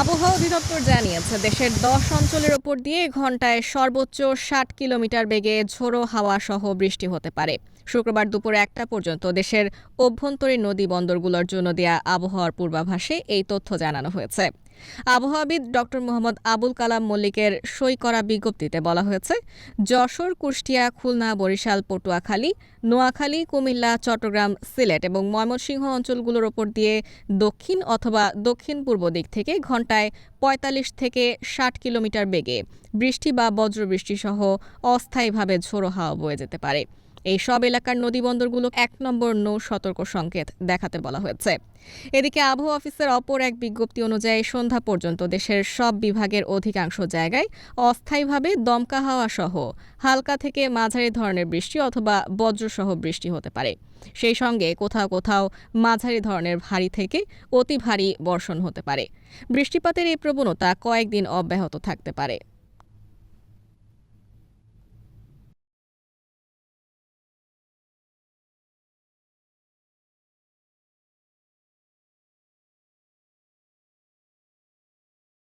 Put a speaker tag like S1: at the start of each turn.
S1: আবহাওয়া অধিদপ্তর জানিয়েছে, দেশের দশ অঞ্চলের ওপর দিয়ে ঘন্টায় সর্বোচ্চ ষাট কিলোমিটার বেগে ঝোড়ো হাওয়া সহ বৃষ্টি হতে পারে। শুক্রবার দুপুর একটা পর্যন্ত দেশের অভ্যন্তরীণ নদী বন্দরগুলোর জন্য দেয়া আবহাওয়ার পূর্বাভাসে এই তথ্য জানানো হয়েছে। আবহাওয়াবিদ ডক্টর মোহাম্মদ আবুল কালাম মল্লিকের সই করা বিজ্ঞপ্তিতে বলা হয়েছে, যশোর, কুষ্টিয়া, খুলনা, বরিশাল, পটুয়াখালী, নোয়াখালী, কুমিল্লা, চট্টগ্রাম, সিলেট এবং ময়মনসিংহ অঞ্চলগুলোর ওপর দিয়ে দক্ষিণ অথবা দক্ষিণ পূর্ব দিক থেকে ঘন্টায় পঁয়তাল্লিশ থেকে ষাট কিলোমিটার বেগে বৃষ্টি বা বজ্রবৃষ্টি সহ অস্থায়ীভাবে ঝোড়ো হাওয়া বয়ে যেতে পারে। এই সব এলাকার নদীবন্দরগুলো এক নম্বর নৌ সতর্ক সংকেত দেখাতে বলা হয়েছে। এদিকে আবহাওয়া অফিসের অপর এক বিজ্ঞপ্তি অনুযায়ী সন্ধ্যা পর্যন্ত দেশের সব বিভাগের অধিকাংশ জায়গায় অস্থায়ীভাবে দমকা হাওয়া সহ হালকা থেকে মাঝারি ধরনের বৃষ্টি অথবা বজ্রসহ বৃষ্টি হতে পারে। সেই সঙ্গে কোথাও কোথাও মাঝারি ধরনের ভারী থেকে অতি ভারী বর্ষণ হতে পারে। বৃষ্টিপাতের এই প্রবণতা কয়েকদিন অব্যাহত থাকতে পারে।